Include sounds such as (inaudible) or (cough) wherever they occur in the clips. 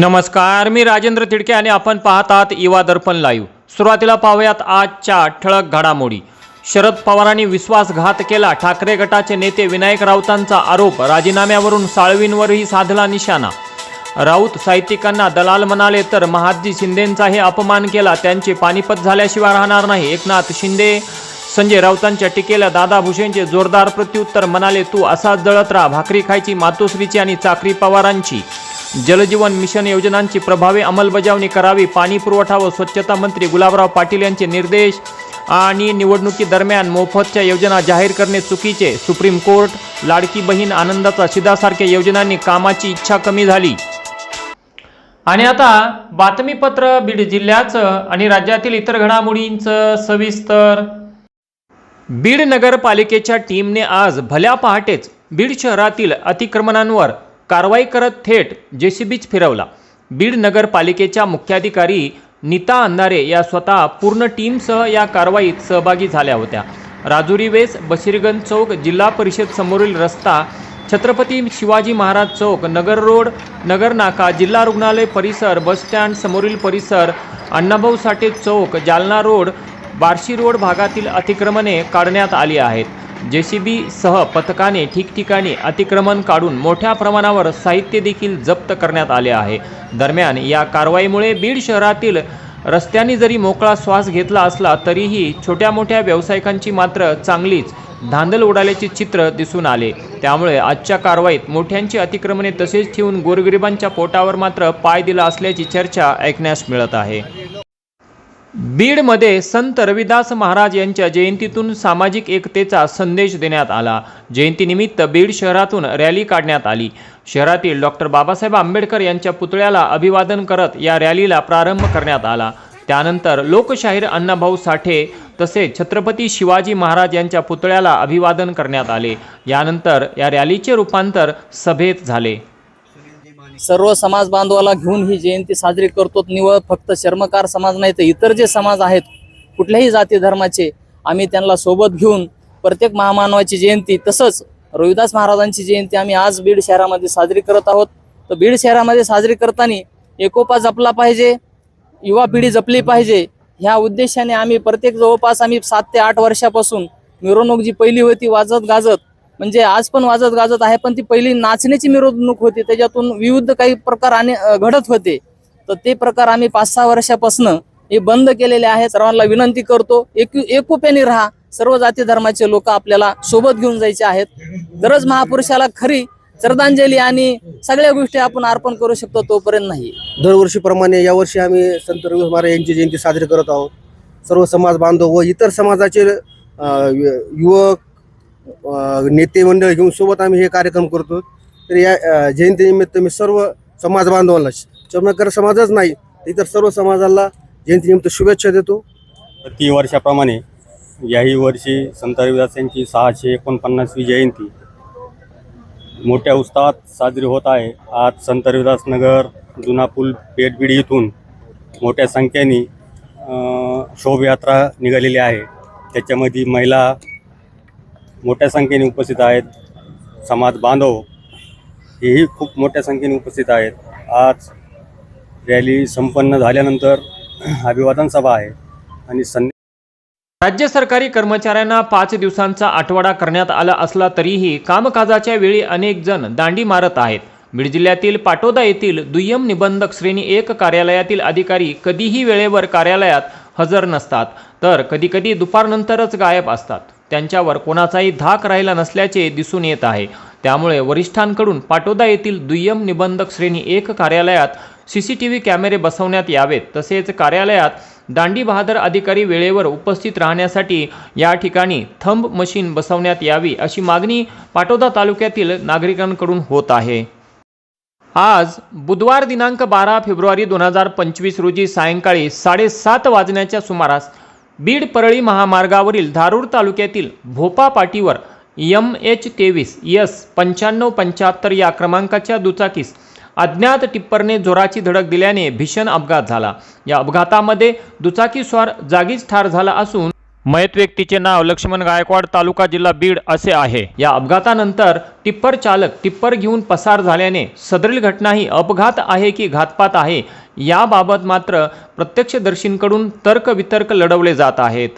नमस्कार मी राजेंद्र तिडके आणि आपण पाहत आहात युवा दर्पण लाईव्ह सुरुवातीला पाहूयात आजच्या ठळक घडामोडी. शरद पवारांनी विश्वासघात केला. ठाकरे गटाचे नेते विनायक राऊतांचा आरोप राजीनाम्यावरून साळवींवरही साधला निशाणा. राऊत साहित्यिकांना दलाल म्हणाले तर महादजी शिंदेंचाही अपमान केला. त्यांचे पानिपत झाल्याशिवाय राहणार नाही. एकनाथ शिंदे संजय राऊतांच्या टीकेला दादा भुसेंचे जोरदार प्रत्युत्तर म्हणाले तू असाच जळत राहा. भाकरी खायची मातोश्रीची आणि चाकरी पवारांची. जलजीवन मिशन योजनांची प्रभावी अंमलबजावणी करावी पाणी पुरवठा व स्वच्छता मंत्री गुलाबराव पाटील यांचे निर्देश आणि निवडणुकीदरम्यान मोफतच्या योजना जाहीर करणे चुकीचे. सुप्रीम कोर्ट लाडकी बहीण आनंदाचा शिदासारख्या योजनांनी कामाची इच्छा कमी झाली. आणि आता बातमीपत्र बीड जिल्ह्याचं आणि राज्यातील इतर घडामोडींचं सविस्तर. बीड नगरपालिकेच्या टीमने आज भल्या पहाटेच बीड शहरातील अतिक्रमणांवर कारवाई करत थेट जेसीबीच फिरवला. बीड नगरपालिकेच्या मुख्याधिकारी नीता अंधारे या स्वतः पूर्ण टीमसह या कारवाईत सहभागी झाल्या होत्या. राजुरी वेस बशीरगंज चौक जिल्हा परिषद समोरील रस्ता छत्रपती शिवाजी महाराज चौक नगर रोड नगर नाका जिल्हा रुग्णालय परिसर बस स्टँड समोरील परिसर अण्णाभाऊ साठे चौक जालना रोड बार्शी रोड भागातील अतिक्रमणे काढण्यात आली आहेत. जे सी बी सह पथकाने ठिकठिकाणी अतिक्रमण काढून मोठ्या प्रमाणावर साहित्य देखील जप्त करण्यात आले आहे. दरम्यान या कारवाईमुळे बीड शहरातील रस्त्यांनी जरी मोकळा श्वास घेतला असला तरीही छोट्या मोठ्या व्यावसायिकांची मात्र चांगलीच धांदल उडाल्याचे चित्र दिसून आले. त्यामुळे आजच्या कारवाईत मोठ्यांची अतिक्रमणे तसेच ठेवून गोरगरिबांच्या पोटावर मात्र पाय दिला असल्याची चर्चा ऐकण्यास मिळत आहे. बीडमध्ये संत रविदास महाराज यांच्या जयंतीतून सामाजिक एकतेचा संदेश देण्यात आला. जयंतीनिमित्त बीड शहरातून रॅली काढण्यात आली. शहरातील डॉक्टर बाबासाहेब आंबेडकर यांच्या पुतळ्याला अभिवादन करत या रॅलीला प्रारंभ करण्यात आला. त्यानंतर लोकशाहीर अण्णाभाऊ साठे तसेच छत्रपती शिवाजी महाराज यांच्या पुतळ्याला अभिवादन करण्यात आले. यानंतर या रॅलीचे रूपांतर सभेत झाले. सर्व समाज बांधवाला घेऊन ही जयंती साजरी करतो. निवळ फक्त चर्मकार समाज नाही तर इतर जे समाज आहेत कुठल्याही जाती धर्माचे आम्ही त्यांना सोबत घेऊन प्रत्येक महामानवाची जयंती तसंच रविदास महाराजांची जयंती आम्ही आज बीड शहरामध्ये साजरी करत आहोत. तर बीड शहरामध्ये साजरी करताना एकोपा जपला पाहिजे युवा पिढी जपली पाहिजे. ह्या उद्देशाने आम्ही प्रत्येक जवळपास आम्ही सात ते आठ वर्षापासून मिरवणूक जी पहिली होती वाजत गाजत म्हणजे आज पण वाजत गाजत आहे पण ती पहिली नाचण्याची मिरवणूक होती. त्याच्यातून विविध काही प्रकार आणि घडत होते. तर ते प्रकार आम्ही पाच सहा वर्षापासून हे बंद केलेले आहे सर्वांना विनंती करतो एक एकोप्याने राहा. सर्व जाती धर्माचे लोक आपल्याला सोबत घेऊन जायचे आहेत. दरज महापुरुषाला खरी श्रद्धांजली आणि सगळ्या गोष्टी आपण अर्पण करू शकतो तोपर्यंत नाही. दरवर्षीप्रमाणे यावर्षी आम्ही संत रविदास महाराज यांची जयंती साजरी करत आहोत. सर्व समाज बांधव व इतर समाजाचे यु- युवक नेते मंडळ घेऊन सोबत आम्ही हे कार्यक्रम करतो. तर या जयंतीनिमित्त मी सर्व समाज बांधवांना चमनकर समाजच नाही इतर सर्व समाजाला जयंतीनिमित्त शुभेच्छा देतो. प्रति वर्षाप्रमाणे याही वर्षी संत रविदास यांची सहाशे एकोणपन्नासवी जयंती मोठ्या उत्साहात साजरी होत आहे. आज संत रविदास नगर जुना पूल इथून मोठ्या संख्येने शोभयात्रा निघालेली आहे. त्याच्यामध्ये महिला मोठ्या संख्येने उपस्थित आहेत. समाज बांधव हेही खूप मोठ्या संख्येने उपस्थित आहेत. आज रॅली संपन्न झाल्यानंतर (clears throat) अभिवादन सभा आहे आणि संध्या राज्य सरकारी कर्मचाऱ्यांना पाच दिवसांचा आठवडा करण्यात आला असला तरीही कामकाजाच्या वेळी अनेक जण दांडी मारत आहेत. बीड जिल्ह्यातील पाटोदा येथील दुय्यम निबंधक श्रेणी एक कार्यालयातील अधिकारी कधीही वेळेवर कार्यालयात हजर नसतात तर कधीकधी दुपारनंतरच गायब असतात. त्यांच्यावर कोणाचाही धाक राहिला नसल्याचे दिसून येत आहे. त्यामुळे वरिष्ठांकडून पाटोदा येथील दुय्यम निबंधक श्रेणी एक कार्यालयात सी सी टी व्ही कॅमेरे बसवण्यात यावेत. तसेच कार्यालयात दांडी बहादर अधिकारी वेळेवर उपस्थित राहण्यासाठी या ठिकाणी थंब मशीन बसवण्यात यावी अशी मागणी पाटोदा तालुक्यातील नागरिकांकडून होत आहे. आज बुधवार दिनांक बारा फेब्रुवारी दोन हजार पंचवीस रोजी सायंकाळी साडेसात वाजण्याच्या सुमारास बीड परळी महामार्गावरील धारूर तालुक्यातील भोपा पाटीवर यम एच तेवीस यस पंच्याण्णव पंच्याहत्तर या क्रमांकाच्या दुचाकीस अज्ञात टिप्परने जोराची धडक दिल्याने भीषण अपघात झाला. या अपघातामध्ये दुचाकीस्वार जागीच ठार झाला असून मयत व्यक्तीचे नाव लक्ष्मण गायकवाड तालुका जिल्हा बीड असे आहे. या अपघातानंतर टिप्पर चालक टिप्पर घेऊन पसार झाल्याने सदरील घटना ही अपघात आहे की घातपात आहे याबाबत मात्र प्रत्यक्षदर्शींकडून तर्कवितर्क लढवले जात आहेत.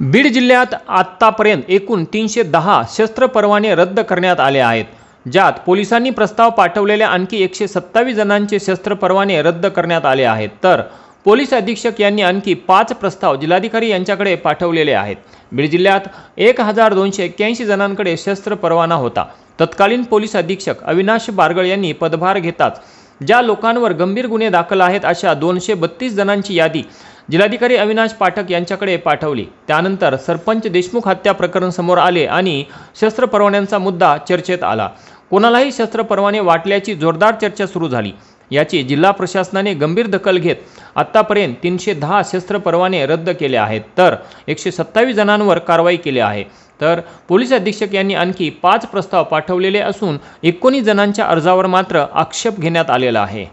बीड जिल्ह्यात आत्तापर्यंत एकूण तीनशे दहा शस्त्र परवाने रद्द करण्यात आले आहेत. ज्यात पोलिसांनी प्रस्ताव पाठवलेल्या आणखी एकशे सत्तावीस जणांचे शस्त्र परवाने रद्द करण्यात आले आहेत. तर पोलीस अधीक्षक यांनी आणखी पाच प्रस्ताव जिल्हाधिकारी यांच्याकडे पाठवलेले आहेत. बीड जिल्ह्यात एक हजार दोनशे एक्क्याऐंशी जणांकडे शस्त्र परवाना होता. तत्कालीन पोलीस अधीक्षक अविनाश बारगळ यांनी पदभार घेताच ज्या लोकांवर गंभीर गुन्हे दाखल आहेत अशा दोनशे बत्तीस जणांची यादी जिल्हाधिकारी अविनाश पाठक यांच्याकडे पाठवली. त्यानंतर सरपंच देशमुख हत्या प्रकरण समोर आले आणि शस्त्र परवान्यांचा मुद्दा चर्चेत आला. कोणालाही शस्त्र परवाने वाटल्याची जोरदार चर्चा सुरू झाली. याची जिल्हा प्रशासनाने गंभीर दखल घेत आत्तापर्यंत तीनशे दहा शस्त्र परवाने रद्द केले आहेत. तर एकशे सत्तावीस जणांवर कारवाई केली आहे. तर पोलीस अधीक्षक यांनी आणखी पाच प्रस्ताव पाठवलेले असून एकोणीस जणांच्या अर्जावर मात्र आक्षेप घेण्यात आलेला आहे.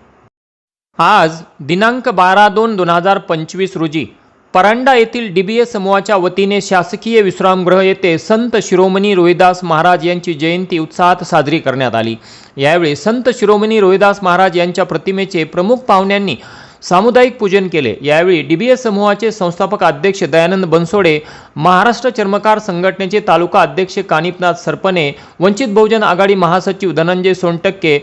आज दिनांक बारा दोन दोन हजार पंचवीस रोजी परांडा येथील डी बी समूहाच्या वतीने शासकीय विश्रामगृह येथे संत शिरोमणी रोहिदास महाराज यांची जयंती उत्साहात साजरी करण्यात आली. यावेळी संत शिरोमणी रोहिदास महाराज यांच्या प्रतिमेचे प्रमुख पाहुण्यांनी सामुदायिक पूजन केले. यावेळी डी बी समूहाचे संस्थापक अध्यक्ष दयानंद बनसोडे महाराष्ट्र चर्मकार संघटनेचे तालुका अध्यक्ष कानिपनाथ सरपणे वंचित बहुजन आघाडी महासचिव धनंजय सोनटक्के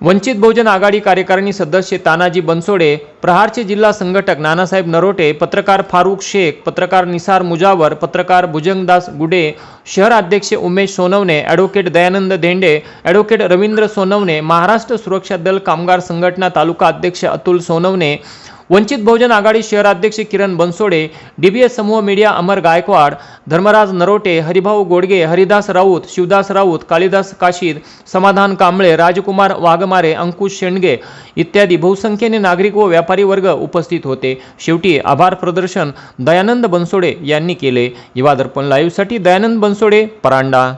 वंचित बहुजन आघाडी कार्यकारिणी सदस्य तानाजी बनसोडे प्रहारचे जिल्हा संघटक नानासाहेब नरोटे पत्रकार फारुख शेख पत्रकार निसार मुजावर पत्रकार भुजंगदास गुडे शहर अध्यक्ष उमेश सोनवणे ॲडव्होकेट दयानंद धेंडे ॲडव्होकेट रवींद्र सोनवणे महाराष्ट्र सुरक्षा दल कामगार संघटना तालुका अध्यक्ष अतुल सोनवणे वंचित बहुजन आघाडी शहराध्यक्ष किरण बनसोडे डीबीएस समूह मीडिया अमर गायकवाड धर्मराज नरोटे हरिभाऊ गोडगे हरिदास राऊत शिवदास राऊत कालिदास काशीद समाधान कांबळे राजकुमार वाघमारे अंकुश शेंडगे इत्यादी बहुसंख्येने नागरिक व व्यापारी वर्ग उपस्थित होते. शेवटी आभार प्रदर्शन दयानंद बनसोडे यांनी केले. युवा दर्पण लाईव्हसाठी दयानंद बनसोडे परांडा.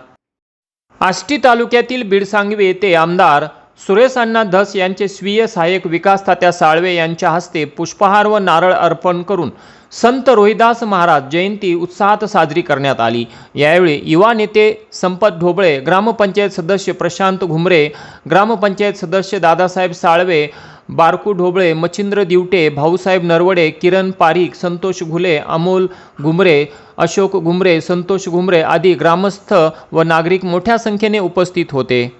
आष्टी तालुक्यातील बिडसांगवे येथे आमदार सुरेश अण्णा धस यांचे स्वीय सहाय्यक विकास तात्या साळवे यांच्या हस्ते पुष्पहार व नारळ अर्पण करून संत रोहिदास महाराज जयंती उत्साहात साजरी करण्यात आली. यावेळी युवा नेते संपत ढोबळे ग्रामपंचायत सदस्य प्रशांत घुमरे ग्रामपंचायत सदस्य दादासाहेब साळवे बारकू ढोबळे मच्छिंद्र दिवटे भाऊसाहेब नरवडे किरण पारीख संतोष घुले अमोल घुमरे अशोक घुमरे संतोष घुमरे आदी ग्रामस्थ व नागरिक मोठ्या संख्येने उपस्थित होते.